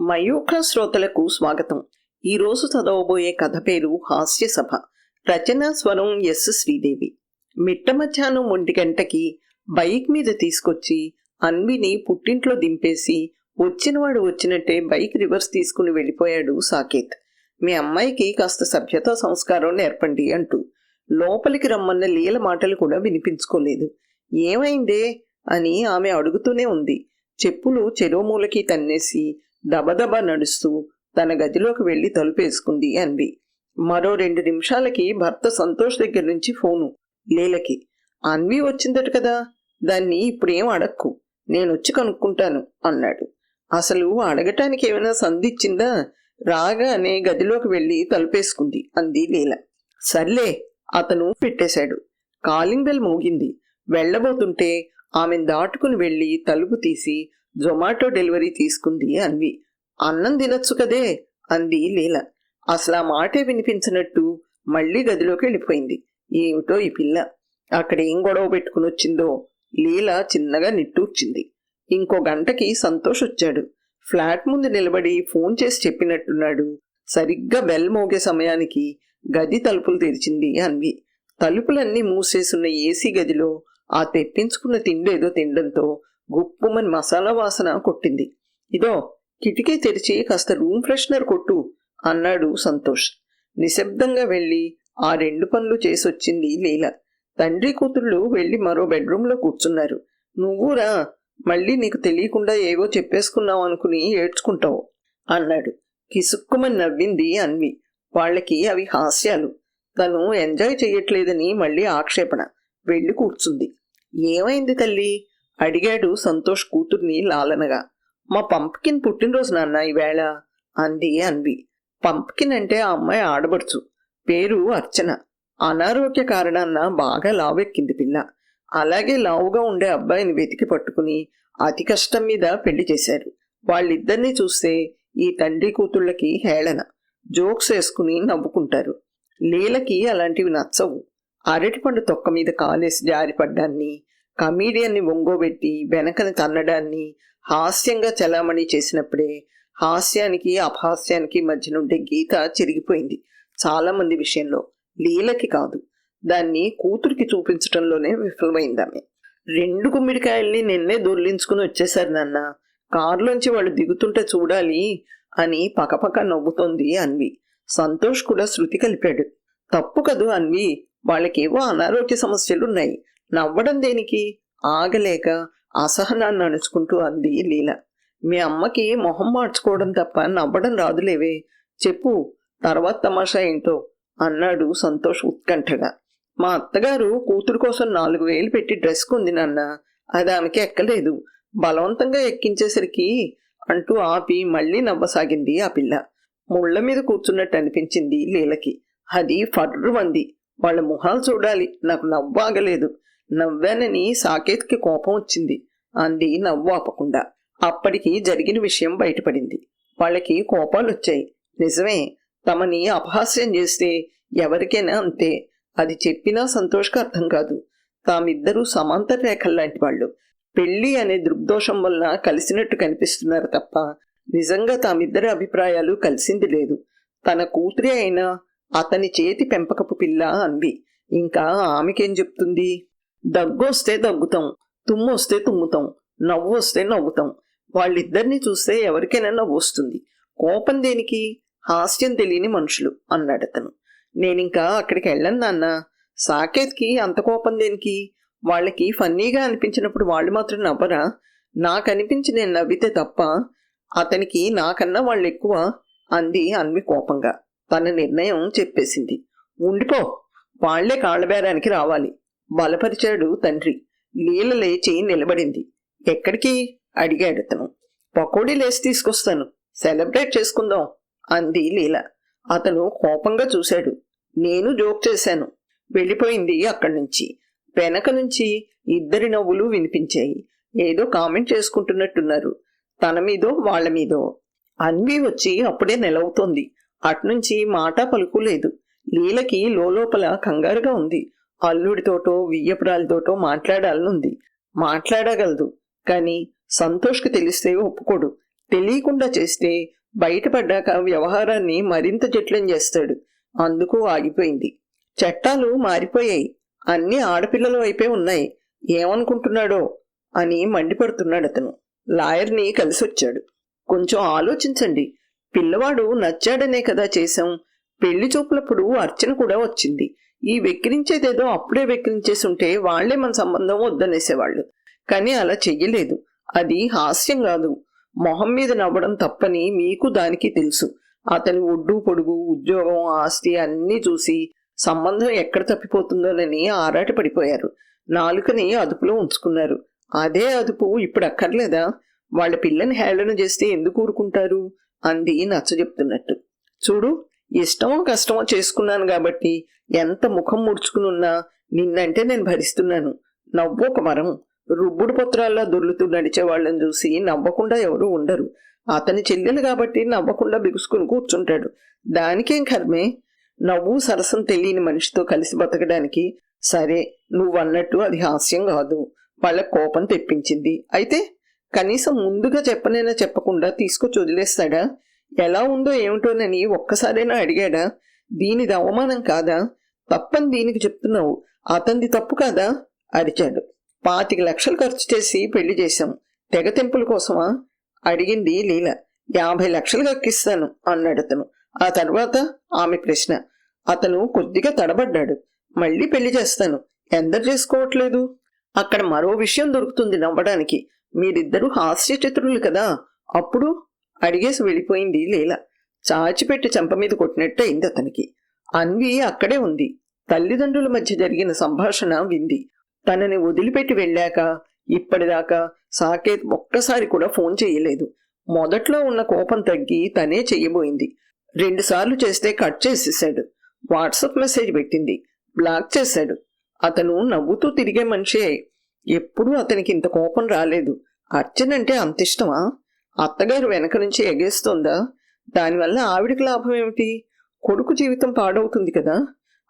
మయూఖ శ్రోతలకు స్వాగతం. ఈ రోజు చదవబోయే కథ పేరు హాస్య సభ. రచన స్వరం ఎస్ శ్రీదేవి. మిట్ట మధ్యాహ్నం ఒంటి గంటకి బైక్ మీద తీసుకొచ్చి అన్విని పుట్టింట్లో దింపేసి వచ్చినవాడు వచ్చినట్టే బైక్ రివర్స్ తీసుకుని వెళ్ళిపోయాడు సాకేత్. మీ అమ్మాయికి కాస్త సభ్యత సంస్కారం నేర్పండి అంటూ లోపలికి రమ్మన్న లీల మాటలు కూడా వినిపించుకోలేదు. ఏమైందే అని ఆమె అడుగుతూనే ఉంది. చెప్పులు చెరోమూలకి తన్నేసి దబదబా నడుస్తూ తన గదిలోకి వెళ్ళి తలుపేసుకుంది అన్వి. మరో రెండు నిమిషాలకి భర్త సంతోష్ దగ్గర నుంచి ఫోను. లీలకి అన్వి వచ్చిందట కదా దాన్ని ఇప్పుడేం అడక్కు నేనొచ్చి కనుక్కుంటాను అన్నాడు. అసలు అడగటానికి ఏమైనా సంధిచ్చిందా? రాగానే గదిలోకి వెళ్ళి తలుపేసుకుంది అంది లీల. సర్లే అతను పెట్టేశాడు. కాలింగ్ బెల్ మోగింది. వెళ్ళబోతుంటే ఆమెను దాటుకుని వెళ్ళి తలుపు తీసి జొమాటో డెలివరీ తీసుకుంది అన్వి. అన్నం తినొచ్చు కదే అంది లీల. అసలు ఆ మాటే వినిపించినట్టు మళ్ళీ గదిలోకి వెళ్ళిపోయింది. ఏమిటో ఈ పిల్ల. అక్కడ ఏం గొడవ పెట్టుకుని వచ్చిందో లీల చిన్నగా నిట్టూర్చింది. ఇంకో గంటకి సంతోష్ వచ్చాడు. ఫ్లాట్ ముందు నిలబడి ఫోన్ చేసి చెప్పినట్టున్నాడు. సరిగ్గా బెల్ మోగే సమయానికి గది తలుపులు తెరిచింది అన్వి. తలుపులన్నీ మూసేసున్న ఏసీ గదిలో ఆ తెప్పించుకున్న తిండేదో తినడంతో గుప్పుమని మసాలా వాసన కొట్టింది. ఇదో కిటికీ తెరిచి కాస్త రూమ్ ఫ్రెషనర్ కొట్టు అన్నాడు సంతోష్. నిశ్శబ్దంగా వెళ్ళి ఆ రెండు పనులు చేసొచ్చింది లీల. తండ్రి కూతుళ్ళు వెళ్ళి మరో బెడ్రూమ్లో కూర్చున్నారు. నువ్వురా మళ్ళీ నీకు తెలియకుండా ఏవో చెప్పేసుకున్నావు అనుకుని ఏడ్చుకుంటావు అన్నాడు. కిసుక్కుమని నవ్వింది అన్వి. వాళ్ళకి అవి హాస్యాలు. తను ఎంజాయ్ చేయట్లేదని మళ్ళీ ఆక్షేపణ. వెళ్ళి కూర్చుంది. ఏమైంది తల్లి? అడిగాడు సంతోష్ కూతుర్ని లాలనగా. మా పంప్కిన్ పుట్టినరోజు నాన్న ఈవేళ? అంది అన్వి. పంప్కిన్ అంటే ఆ అమ్మాయి ఆడబడుచు పేరు అర్చన. అనారోగ్య కారణాన్న బాగా లావెక్కింది పిల్ల. అలాగే లావుగా ఉండే అబ్బాయిని వెతికి పట్టుకుని అతి కష్టం మీద పెళ్ళి చేశారు. వాళ్ళిద్దరినీ చూస్తే ఈ తండ్రి కూతుళ్ళకి హేళన. జోక్స్ వేసుకుని నవ్వుకుంటారు. లీలకి అలాంటివి నచ్చవు. అరటిపండు తొక్క మీద కాలేసి జారిపడ్డాన్ని కమీడియన్ని ఒంగోబెట్టి వెనకని తన్నడాన్ని హాస్యంగా చలామణి చేసినప్పుడే హాస్యానికి అపహాస్యానికి మధ్య నుండే గీత చిరిగిపోయింది. చాలామంది విషయంలో లీలకి కాదు దాన్ని కూతురికి చూపించటంలోనే విఫలమైందామె. రెండు గుమ్మిడికాయల్ని నిన్నే దొర్లించుకుని వచ్చేశారు నాన్న. కారులోంచి వాళ్ళు దిగుతుంటే చూడాలి అని పకపక నవ్వుతోంది అన్వి. సంతోష్ కూడా శృతి కలిపాడు. తప్పు కదూ అన్వి? వాళ్ళకేవో అనారోగ్య సమస్యలున్నాయి. నవ్వడం దేనికి? ఆగలేక అసహనాన్ని నడుచుకుంటూ అంది లీల. మీ అమ్మకి మొహం మార్చుకోవడం తప్ప నవ్వడం రాదులేవే. చెప్పు తర్వాత తమాషా ఏంటో అన్నాడు సంతోష్ ఉత్కంఠగా. మా అత్తగారు కూతురు కోసం నాలుగు వేలు పెట్టి డ్రెస్ కొంది నాన్న. అది ఆమెకి ఎక్కలేదు. బలవంతంగా ఎక్కించేసరికి అంటూ ఆపి మళ్ళీ నవ్వసాగింది ఆ పిల్ల. ముళ్ళ మీద కూర్చున్నట్టు అనిపించింది లీలకి. అది ఫర్రు మంది వాళ్ళ మొహాలు చూడాలి. నాకు నవ్వాగలేదు ఆగలేదు. నవ్వానని సాకేత్కి కోపం వచ్చింది. అంది నవ్వు ఆపకుండా. అప్పటికి జరిగిన విషయం బయటపడింది. వాళ్ళకి కోపాలు వచ్చాయి. నిజమే తమని అపహాస్యం చేస్తే ఎవరికైనా అంతే. అది చెప్పినా సంతోష్కి అర్థం కాదు. తామిద్దరూ సమాంతర రేఖల్లాంటి వాళ్ళు. పెళ్ళి అనే దృగ్దోషం వలన కలిసినట్టు కనిపిస్తున్నారు తప్ప నిజంగా తామిద్దరి అభిప్రాయాలు కలిసింది లేదు. తన కూతురి అయినా అతని చేతి పెంపకపు పిల్ల అంది. ఇంకా ఆమెకేం చెప్తుంది? దగ్గొస్తే దగ్గుతాం తుమ్మొస్తే తుమ్ముతాం నవ్వు వస్తే నవ్వుతాం. వాళ్ళిద్దరిని చూస్తే ఎవరికైనా నవ్వు వస్తుంది. కోపం దేనికి? హాస్యం తెలియని మనుషులు అన్నాడు అతను. నేనింకా అక్కడికి వెళ్ళను నాన్న. సాకేత్కి అంత కోపం దేనికి? వాళ్ళకి ఫన్నీగా అనిపించినప్పుడు వాళ్ళు మాత్రం నవ్వరా? నాకు అనిపించి నేను నవ్వితే తప్ప అతనికి నాకన్నా వాళ్ళు ఎక్కువ అంది అన్వి కోపంగా. తన నిర్ణయం చెప్పేసింది. ఉండిపో వాళ్ళే కాళ్ళబేరానికి రావాలి. బలపరిచాడు తండ్రి. నీళ్ళ లేచి నిలబడింది. ఎక్కడికి? అడిగాడు అతను. పకోడీ లేచి తీసుకొస్తాను. సెలబ్రేట్ చేసుకుందాం అంది లీల. అతను కోపంగా చూశాడు. నేను జోక్ చేశాను. వెళ్ళిపోయింది అక్కడి నుంచి. వెనక నుంచి ఇద్దరి నవ్వులు వినిపించాయి. ఏదో కామెంట్ చేసుకుంటున్నట్టున్నారు. తన మీదో వాళ్ళ మీదో. అన్వి వచ్చి అప్పుడే నిలవుతోంది. అట్నుంచి మాట పలుకులేదు లీలకి లోపల కంగారుగా ఉంది. అల్లుడితోటో వియ్యపురాలతోటో మాట్లాడాలనుంది. మాట్లాడగలదు. కాని సంతోష్కి తెలిస్తే ఒప్పుకోడు. తెలియకుండా చేస్తే బయటపడ్డాక వ్యవహారాన్ని మరింత జట్లం చేస్తాడు. అందుకు ఆగిపోయింది. చట్టాలు మారిపోయాయి. అన్ని ఆడపిల్లల వైపే ఉన్నాయి. ఏమనుకుంటున్నాడో అని మండిపడుతున్నాడు అతను. లాయర్ని కలిసొచ్చాడు. కొంచెం ఆలోచించండి. పిల్లవాడు నచ్చాడనే కదా చేశాం. పెళ్ళి చూపులప్పుడు అర్చన కూడా వచ్చింది. ఈ వెక్కిరించేదేదో అప్పుడే వెక్కిరించేసి ఉంటే వాళ్ళే మన సంబంధం వద్దనేసేవాళ్ళు. కానీ అలా చెయ్యలేదు. అది హాస్యం కాదు. మొహం మీద నవ్వడం తప్పని మీకు దానికి తెలుసు. అతని ఒడ్డు పొడుగు ఉద్యోగం ఆస్తి అన్నీ చూసి సంబంధం ఎక్కడ తప్పిపోతుందోనని ఆరాట పడిపోయారు. నాలుకని అదుపులో ఉంచుకున్నారు. అదే అదుపు ఇప్పుడు అక్కర్లేదా? వాళ్ళ పిల్లని హేళన చేస్తే ఎందుకు ఊరుకుంటారు? అంది నచ్చ చెప్తున్నట్టు చూడు ఇష్టమో కష్టమో చేసుకున్నాను కాబట్టి ఎంత ముఖం ముడుచుకునున్నా నిన్నంటే నేను భరిస్తున్నాను. నవ్వు ఒక మరం రుబ్బుడు పత్రాల్లో దొర్లుతూ నడిచే వాళ్ళని చూసి నవ్వకుండా ఎవరూ ఉండరు. అతని చెల్లెలు కాబట్టి నవ్వకుండా బిగుసుకుని కూర్చుంటాడు. దానికేం కర్మే? నవ్వు సరసం తెలియని మనిషితో కలిసి బతకడానికి సరే నువ్వన్నట్టు అది హాస్యం కాదు. వాళ్ళ కోపం తెప్పించింది. అయితే కనీసం ముందుగా చెప్పనైనా చెప్పకుండా తీసుకొచ్చి వదిలేస్తాడా? ఎలా ఉందో ఏమిటోనని ఒక్కసారైనా అడిగాడా? దీనిది అవమానం కాదా? తప్పని దీనికి చెప్తున్నావు. అతనిది తప్పు కాదా? అరిచాడు. పాతిక లక్షలు ఖర్చు చేసి పెళ్ళి చేశాం. తెగ తెంపుల కోసమా? అడిగింది లీల. యాభై లక్షలు కక్కిస్తాను అన్నాడు అతను. ఆ తర్వాత ఆమె ప్రశ్న. అతను కొద్దిగా తడబడ్డాడు. మళ్ళీ పెళ్ళి చేస్తాను. ఎందరు చేసుకోవట్లేదు? అక్కడ మరో విషయం దొరుకుతుంది నవ్వడానికి. మీరిద్దరూ హాస్య చిత్రులు కదా. అప్పుడు అడిగేసి వెళ్ళిపోయింది లీల. చాచిపెట్టి చెంప మీద కొట్టినట్టు అయింది అతనికి. అన్వి అక్కడే ఉంది. తల్లిదండ్రుల మధ్య జరిగిన సంభాషణ వింది. తనని వదిలిపెట్టి వెళ్ళాక ఇప్పటిదాకా సాకేత్ ఒక్కసారి కూడా ఫోన్ చేయలేదు. మొదట్లో ఉన్న కోపం తగ్గి తనే చెయ్యబోయింది రెండుసార్లు చేస్తే కట్ చేసేసాడు. వాట్సాప్ మెసేజ్ పెట్టింది. బ్లాక్ చేశాడు. అతను నవ్వుతూ తిరిగే మనిషే. ఎప్పుడూ అతనికి ఇంత కోపం రాలేదు. అర్చనంటే అంత ఇష్టమా? అత్తగారు వెనక నుంచి ఎగేస్తోందా? దానివల్ల ఆవిడికి లాభం ఏమిటి? కొడుకు జీవితం పాడవుతుంది కదా.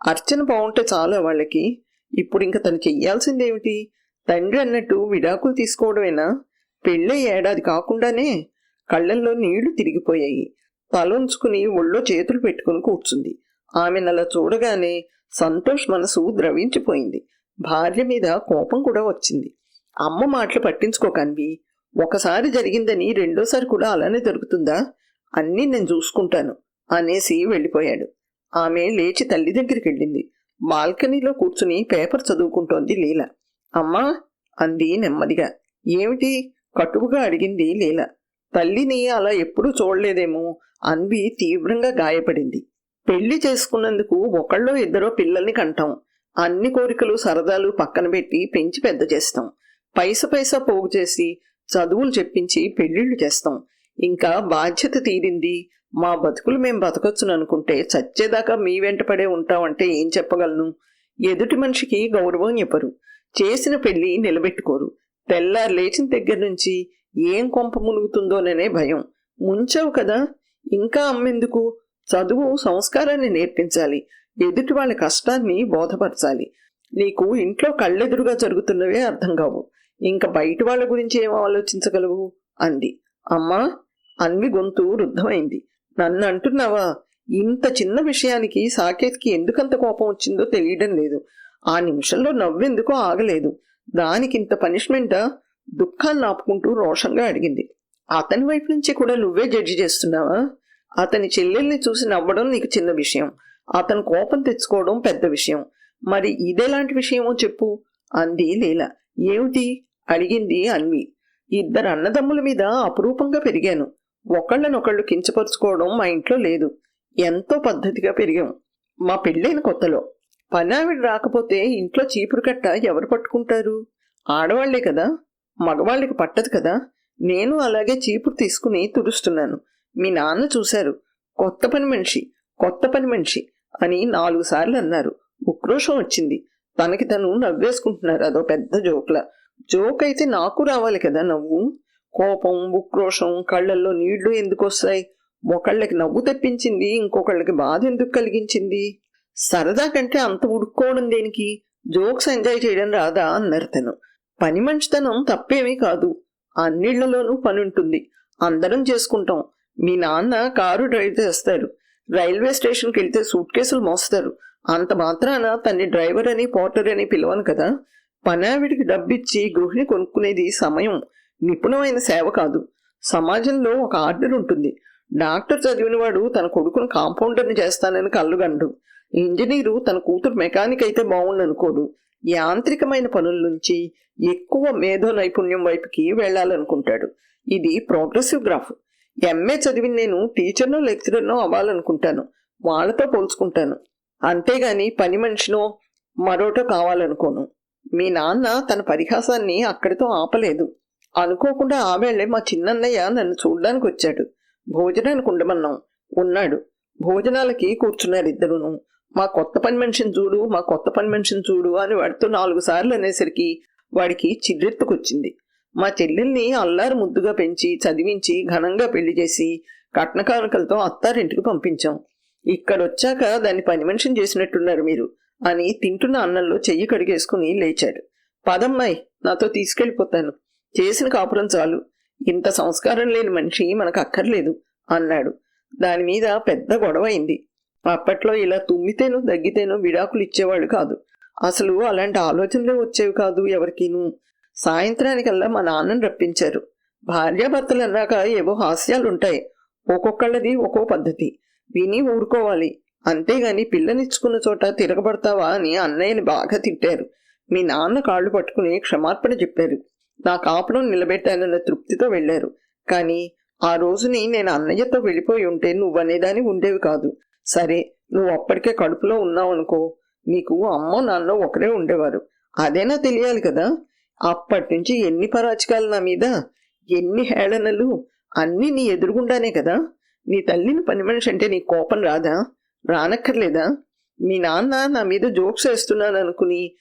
అర్చన బాగుంటే చాలా వాళ్ళకి. ఇప్పుడు ఇంకా తను చెయ్యాల్సిందేమిటి? తండ్రి అన్నట్టు విడాకులు తీసుకోవడమేనా? పెళ్ళే ఏడాది కాకుండానే కళ్ళల్లో నీళ్ళు తిరిగిపోయాయి. తలొంచుకుని ఒళ్ళో చేతులు పెట్టుకుని కూర్చుంది. ఆమెనలా చూడగానే సంతోష్ మనసు ద్రవించిపోయింది. భార్య మీద కోపం కూడా వచ్చింది. అమ్మ మాటలు పట్టించుకోకన్వి ఒకసారి జరిగిందని రెండోసారి కూడా అలానే జరుగుతుందా? అన్నీ నేను చూసుకుంటాను అనేసి వెళ్ళిపోయాడు. ఆమె లేచి తల్లి దగ్గరికి వెళ్ళింది. బాల్కనీలో కూర్చుని పేపర్ చదువుకుంటోంది లీల. అమ్మా! అంది నెమ్మదిగా. ఏమిటి? కటువుగా అడిగింది లీల. తల్లిని అలా ఎప్పుడూ చూడలేదేమో అన్వి తీవ్రంగా గాయపడింది. పెళ్ళి చేసుకున్నందుకు ఒకళ్ళో ఇద్దరో పిల్లల్ని కంటాం. అన్ని కోరికలు సరదాలు పక్కన పెట్టి పెంచి పెద్ద చేస్తాం. పైస పైసా పోగు చేసి చదువులు చెప్పించి పెళ్ళిళ్ళు చేస్తాం. ఇంకా బాధ్యత తీరింది. మా బతుకులు మేం బతకొచ్చును అనుకుంటే చచ్చేదాకా మీ వెంట పడే ఉంటామంటే ఏం చెప్పగలను? ఎదుటి మనిషికి గౌరవం చెప్పరు చేసిన పెళ్ళి నిలబెట్టుకోరు. తెల్లారు లేచిన దగ్గర నుంచి ఏం కొంప మునుగుతుందోననే భయం. ముంచావు కదా. ఇంకా అమ్మెందుకు? చదువు సంస్కారాన్ని నేర్పించాలి. ఎదుటి వాళ్ళ కష్టాన్ని బోధపరచాలి. నీకు ఇంట్లో కళ్ళెదురుగా జరుగుతున్నవే అర్థం కావు. ఇంకా బయట వాళ్ళ గురించి ఏం ఆలోచించగలవు? అంది. అమ్మా అన్వి గొంతు రుద్ధమైంది. నన్ను అంటున్నావా? ఇంత చిన్న విషయానికి సాకేత్కి ఎందుకంత కోపం వచ్చిందో తెలియడం లేదు. ఆ నిమిషంలో నవ్వెందుకో ఆగలేదు. దానికి ఇంత పనిష్మెంటా దుఃఖాన్ని ఆపుకుంటూ రోషంగా అడిగింది. అతని వైపు నుంచి కూడా నువ్వే జడ్జి చేస్తున్నావా? అతని చెల్లెల్ని చూసి నవ్వడం నీకు చిన్న విషయం. అతను కోపం తెచ్చుకోవడం పెద్ద విషయం. మరి ఇదేలాంటి విషయమో చెప్పు అంది లీల. ఏమిటి? అడిగింది అన్వి. ఇద్దరు అన్నదమ్ముల మీద అపురూపంగా పెరిగాను. ఒకళ్ళనొకళ్ళు కించపరుచుకోవడం మా ఇంట్లో లేదు. ఎంతో పద్ధతిగా పెరిగాం. మా పెళ్ళైన కొత్తలో. పనావిడ రాకపోతే ఇంట్లో చీపురు కట్ట ఎవరు పట్టుకుంటారు? ఆడవాళ్ళే కదా. మగవాళ్ళకి పట్టదు కదా. నేను అలాగే చీపురు తీసుకుని తుడుస్తున్నాను. మీ నాన్న చూశారు. కొత్త పని మనిషి కొత్త పని మనిషి అని నాలుగు సార్లు అన్నారు. ఉక్రోషం వచ్చింది. తనకి తను నవ్వేసుకుంటున్నారు. అదో పెద్ద జోక్లా. జోక్ అయితే నాకు రావాలి కదా నవ్వు? కోపం ఉక్రోషం కళ్ళల్లో నీళ్ళు ఎందుకు వస్తాయి ఒకళ్ళకి నవ్వు తెప్పించింది ఇంకొకళ్ళకి బాధ ఎందుకు కలిగించింది? సరదా కంటే అంత ఉడుక్కోవడం దేనికి? జోక్స్ ఎంజాయ్ చేయడం రాదా? అన్నారు తను. పని మంచితనం తప్పేమీ కాదు. అన్నిళ్ళలోనూ పని ఉంటుంది అందరం చేసుకుంటాం. మీ నాన్న కారు డ్రైవ్ చేస్తారు. రైల్వే స్టేషన్కి వెళ్తే సూట్ కేసులు మోస్తారు. అంత మాత్రాన తన్ని డ్రైవర్ అని పోర్టర్ అని పిలవను కదా? పనావిడికి డబ్బిచ్చి గృహిణి కొనుక్కునేది సమయం నిపుణమైన సేవ కాదు. సమాజంలో ఒక ఆర్డర్ ఉంటుంది. డాక్టర్ చదివినవాడు తన కొడుకును కాంపౌండర్ని చేస్తానని కళ్ళుగండు ఇంజనీరు తన కూతురు మెకానిక్ అయితే బాగుండనుకోడు యాంత్రికమైన పనుల నుంచి ఎక్కువ మేధో నైపుణ్యం వైపుకి వెళ్ళాలనుకుంటాడు. ఇది ప్రోగ్రెసివ్ గ్రాఫ్. ఎంఏ చదివి నేను టీచర్నో లెక్చరర్నో అవ్వాలనుకుంటాను. వాళ్ళతో పోల్చుకుంటాను. అంతేగాని పని మనిషినో మరోటో కావాలనుకోను. మీ నాన్న తన పరిహాసాన్ని అక్కడితో ఆపలేదు. అనుకోకుండా ఆవేళ్ళే మా చిన్నన్నయ్య నన్ను చూడ్డానికి వచ్చాడు. భోజనానికి ఉండమన్నాం ఉన్నాడు. భోజనాలకి కూర్చున్నారు ఇద్దరును. మా కొత్త పని మనిషిని చూడు మా కొత్త పని మనిషిని చూడు అని వాడితో నాలుగు సార్లు అనేసరికి వాడికి చిర్రెత్తుకొచ్చింది. మా చెల్లెల్ని అల్లారు ముద్దుగా పెంచి చదివించి ఘనంగా పెళ్ళి చేసి కట్న కానుకలతో అత్తారింటికి పంపించాం. ఇక్కడొచ్చాక దాన్ని పని మనిషిని చేసినట్టున్నారు మీరు. అని తింటున్న అన్నంలో చెయ్యి కడిగేసుకుని లేచాడు. పదమ్మాయి నాతో తీసుకెళ్ళిపోతాను. చేసిన కాపురం చాలు. ఇంత సంస్కారం లేని మనిషి మనకు అక్కర్లేదు అన్నాడు. దాని మీద పెద్ద గొడవ అయింది. అప్పట్లో ఇలా తుమ్మితేనో దగ్గితేను విడాకులు ఇచ్చేవాడు కాదు. అసలు అలాంటి ఆలోచనలే వచ్చేవి కాదు ఎవరికీను. సాయంత్రానికల్లా మా నాన్నని రప్పించారు. భార్యాభర్తలు అన్నాక ఏవో హాస్యాలుంటాయి. ఒక్కొక్కళ్ళది ఒక్కో పద్ధతి. విని ఊరుకోవాలి. అంతేగాని పిల్లనిచ్చుకున్న చోట తిరగబడతావా అని అన్నయ్యని బాగా తిట్టారు. మీ నాన్న కాళ్ళు పట్టుకుని క్షమార్పణ చెప్పారు. నా కాపురం నిలబెట్టానన్న తృప్తితో వెళ్ళారు. కానీ ఆ రోజుని నేను అన్నయ్యతో వెళ్ళిపోయి ఉంటే నువ్వనేదాని ఉండేవి కాదు. సరే నువ్వు అప్పటికే కడుపులో ఉన్నావు అనుకో నీకు అమ్మో నాన్న ఒకరే ఉండేవారు. అదేనా తెలియాలి కదా? అప్పటి నుంచి ఎన్ని పరాచకాలు నా మీద? ఎన్ని హేళనలు? అన్నీ నీ ఎదురుగుండానే కదా? నీ తల్లిని పని మనిషి అంటే నీ కోపం రాదా? రానక్కర్లేదా? మీ నాన్న నా మీద జోక్స్ వేస్తున్నాను అనుకుని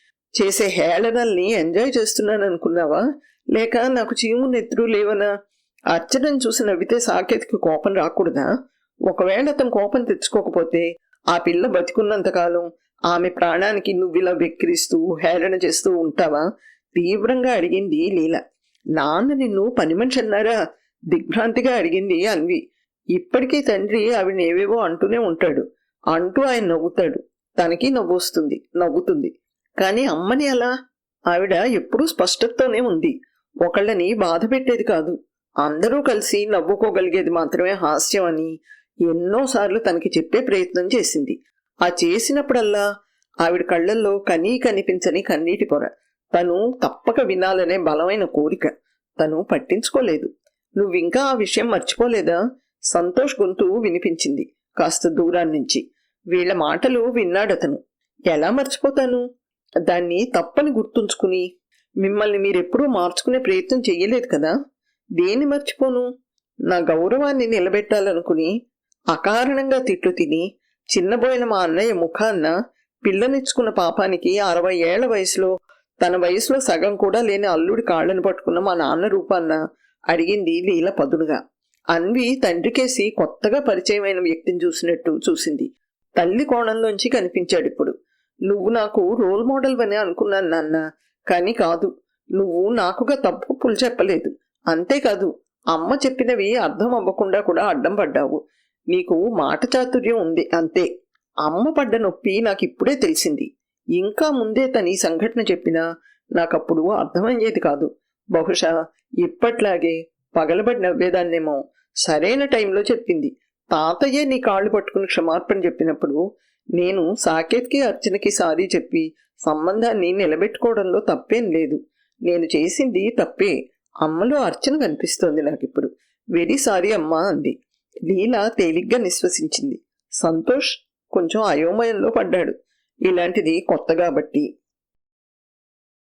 చేసే హేళనల్ని ఎంజాయ్ చేస్తున్నాను అనుకున్నావా లేక నాకు చీము నెత్తురు లేవనా? అర్చనను చూసి నవ్వితే సాకేతిక కోపం రాకూడదా? ఒకవేళ అతను కోపం తెచ్చుకోకపోతే ఆ పిల్ల బతికున్నంతకాలం ఆమె ప్రాణానికి నువ్విలా వెక్కిరిస్తూ హేళన చేస్తూ ఉంటావా? తీవ్రంగా అడిగింది లీల. నాన్న నిన్ను పని మనిషి అన్నారా దిగ్భ్రాంతిగా అడిగింది అన్వి. ఇప్పటికీ తండ్రి ఆవిడేవేవో అంటూనే ఉంటాడు. అంటూ ఆయన నవ్వుతాడు. తనకి నవ్వు వస్తుంది నవ్వుతుంది. కానీ అమ్మని అలా? ఆవిడ ఎప్పుడూ స్పష్టతతోనే ఉంది. ఒకళ్ళని బాధ పెట్టేది కాదు. అందరూ కలిసి నవ్వుకోగలిగేది మాత్రమే హాస్యం అని ఎన్నోసార్లు తనకి చెప్పే ప్రయత్నం చేసింది. ఆ చేసినప్పుడల్లా ఆవిడ కళ్ళల్లో కనీ కనిపించని కన్నీటి పొర. తను తప్పక వినాలనే బలమైన కోరిక. తను పట్టించుకోలేదు. నువ్వింకా ఆ విషయం మర్చిపోలేదా? సంతోష్ గొంతు వినిపించింది కాస్త దూరాన్నించి. వీళ్ళ మాటలు విన్నాడతను ఎలా మర్చిపోతాను? దాన్ని తప్పని గుర్తుంచుకుని మిమ్మల్ని మీరెప్పుడూ మార్చుకునే ప్రయత్నం చెయ్యలేదు కదా? దేన్ని మర్చిపోను? నా గౌరవాన్ని నిలబెట్టాలనుకుని అకారణంగా తిట్లు తిని చిన్నబోయిన మా అన్నయ్య ముఖాన్న పిల్లనిచ్చుకున్న పాపానికి అరవై ఏళ్ళ వయసులో తన వయసులో సగం కూడా లేని అల్లుడి కాళ్ళను పట్టుకున్న మా నాన్న రూపాన్న అడిగింది లీల పదునుగా. అన్వి తండ్రికేసి కొత్తగా పరిచయమైన వ్యక్తిని చూసినట్టు చూసింది. తల్లి కోణంలోంచి కనిపించాడు ఇప్పుడు. నువ్వు నాకు రోల్ మోడల్ అని అనుకున్నాను నాన్న కానీ కాదు. నువ్వు నాకుగా తప్పులు చెప్పలేదు. అంతేకాదు అమ్మ చెప్పినవి అర్థం అవ్వకుండా కూడా అడ్డం పడ్డావు. నీకు మాట చాతుర్యం ఉంది అంతే. అమ్మ పడ్డ నొప్పి నాకు ఇప్పుడే తెలిసింది. ఇంకా ముందే తని ఈ సంఘటన చెప్పినా నాకప్పుడు అర్థమయ్యేది కాదు. బహుశా ఇప్పట్లాగే పగలబడి నవ్వేదాన్నేమో సరైన టైంలో చెప్పింది. తాతయ్యే నీ కాళ్ళు పట్టుకుని క్షమార్పణ చెప్పినప్పుడు నేను సాకేత్కి అర్చనకి సారీ చెప్పి సంబంధాన్ని నిలబెట్టుకోవడంలో తప్పేం లేదు. నేను చేసింది తప్పే. అమ్మలో అర్చన కనిపిస్తోంది నాకిప్పుడు. వెరీ సారీ అమ్మా అంది. లీల తేలిగ్గా నిశ్వసించింది. సంతోష్ కొంచెం అయోమయంలో పడ్డాడు. ఇలాంటిది కొత్త కాబట్టి.